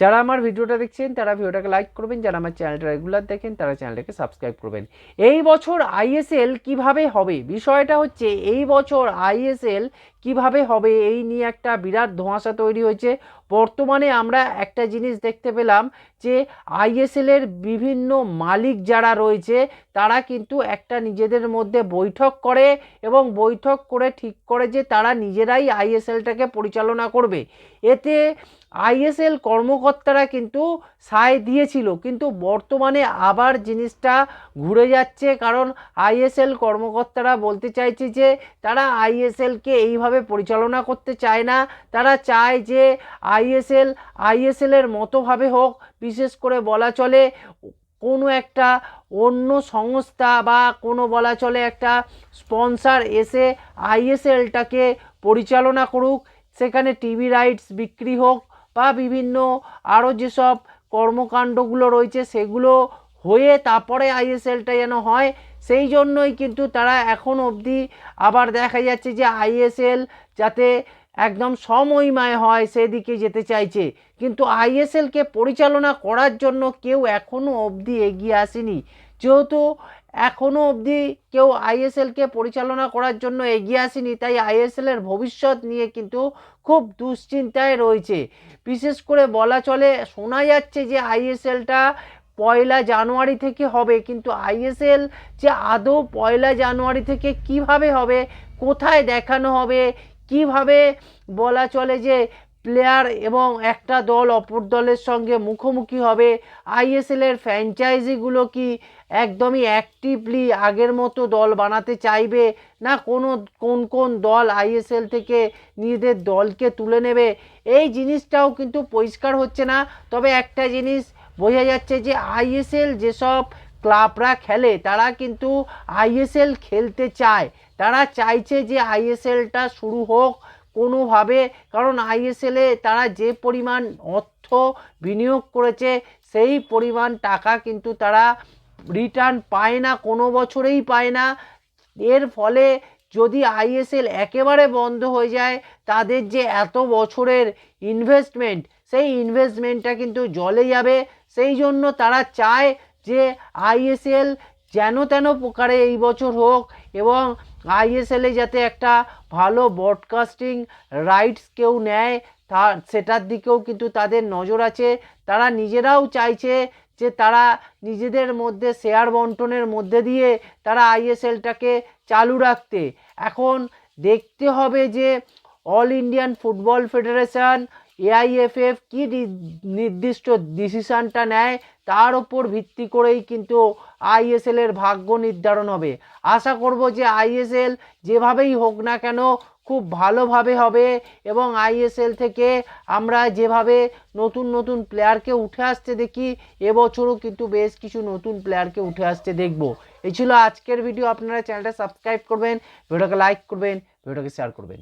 যারা আমার ভিডিওটা দেখছেন, তারা ভিডিওটাকে লাইক করবেন, যারা আমার চ্যানেলটা রেগুলার দেখেন, তারা চ্যানেলটাকে সাবস্ক্রাইব করবেন। এই বছর আইএসএল কীভাবে হবে? বিষয়টা হচ্ছে, এই বছর আইএসএল কীভাবে হবে? এই নিয়ে একটা বিরাট ধোঁয়াশা তৈরি হয়েছে। বর্তমানে আমরা একটা জিনিস দেখতে পেলাম যে আইএসএলের বিভিন্ন মালিক যারা রয়েছে, তারা কিন্তু একটা নিজেদের মধ্যে বৈঠক করে এবং বৈঠক করে ঠিক করে যে, তারা নিজেরাই আইএসএলটাকে পরিচালনা করবে। এতে আইএসএল কর্মকর্তারা কিন্তু সায় দিয়েছিল। কিন্তু বর্তমানে আবার জিনিসটা ঘুরে যাচ্ছে কারণ আইএসএল কর্মকর্তারা বলতে চাইছে যে তারা আইএসএলকে এইভাবে পরিচালনা করতে চায় না। তারা চায় যে আইএসএল আইএসএলের মতোভাবে হোক, বিশেষ করে বলা চলে কোনো একটা অন্য সংস্থা বা কোনো বলা চলে একটা স্পন্সার এসে আইএসএলটাকে পরিচালনা করুক। সেখানে টিভি রাইটস বিক্রি হোক বা বিভিন্ন আরও যেসব কর্মকাণ্ডগুলো রয়েছে সেগুলো হয়ে তারপরে আইএসএলটা যেন হয়, সেই জন্যই কিন্তু তারা এখন অবধি আবার দেখা যাচ্ছে যে আইএসএল যাতে একদম সমহিমায় হয় সেদিকে যেতে চাইছে। কিন্তু আইএসএলকে পরিচালনা করার জন্য কেউ এখনও অবধি এগিয়ে আসেনি। যেহেতু এখনও অবধি কেউ আইএসএলকে পরিচালনা করার জন্য এগিয়ে আসেনি, তাই আইএসএলের ভবিষ্যৎ নিয়ে কিন্তু খুব দুশ্চিন্তায় রয়েছে। বিশেষ করে বলা চলে, শোনা যাচ্ছে যে আইএসএলটা পয়লা জানুয়ারি থেকে হবে, কিন্তু আইএসএল যে আদৌ পয়লা জানুয়ারি থেকে কীভাবে হবে, কোথায় দেখানো হবে, কীভাবে বলা চলে যে প্লেয়ার এবং একটা দল অপর দলের সঙ্গে মুখোমুখি হবে। আইএসএলের ফ্র্যাঞ্চাইজিগুলো কি একদমই অ্যাক্টিভলি আগের মতো দল বানাতে চাইবে? না কোনো, কোন কোন দল আইএসএল থেকে নিজেদের দলকে তুলে নেবে? এই জিনিসটাও কিন্তু পরিষ্কার হচ্ছে না। তবে একটা জিনিস বোঝা যাচ্ছে যে আইএসএল যেসব ক্লাবরা খেলে, তারা কিন্তু আইএসএল খেলতে চায়। তারা চাইছে যে আইএসএলটা শুরু হোক কোনোভাবে, কারণ আইএসএলে তারা যে পরিমাণ অর্থ বিনিয়োগ করেছে, সেই পরিমাণ টাকা কিন্তু তারা রিটার্ন পায় না, কোনো বছরেই পায় না। এর ফলে যদি আইএসএল একেবারে বন্ধ হয়ে যায়, তাদের যে এত বছরের ইনভেস্টমেন্ট সেই ইনভেস্টমেন্টটা কিন্তু জলে যাবে। সেই জন্য তারা চায় যে আইএসএল যেন তেন প্রকারে এই বছর হোক এবং আইএসএলে যাতে একটা ভালো ব্রডকাস্টিং রাইটস কেউ নেয়, তা সেটার দিকেও কিন্তু তাদের নজর আছে। তারা নিজেরাও চাইছে যে তারা নিজেদের মধ্যে শেয়ার বন্টনের মধ্যে দিয়ে তারা আইএসএলটাকে চালু রাখতে। এখন দেখতে হবে যে all Indian football federation AIFF কী নির্দিষ্ট ডিসিশানটা নেয়, তার ওপর ভিত্তি করেই কিন্তু আইএসএলের ভাগ্য নির্ধারণ হবে। আশা করব যে আইএসএল যেভাবেই হোক না কেন, খুব ভালোভাবে হবে এবং আইএসএল থেকে আমরা যেভাবে নতুন নতুন প্লেয়ারকে উঠে আসতে দেখি, এবছরও কিন্তু বেশ কিছু নতুন প্লেয়ারকে উঠে আসতে দেখব। এই ছিল আজকের ভিডিও আপনারা চ্যানেলটা সাবস্ক্রাইব করবেন ভিডিওকে লাইক করবেন ভিডিওকে শেয়ার করবেন।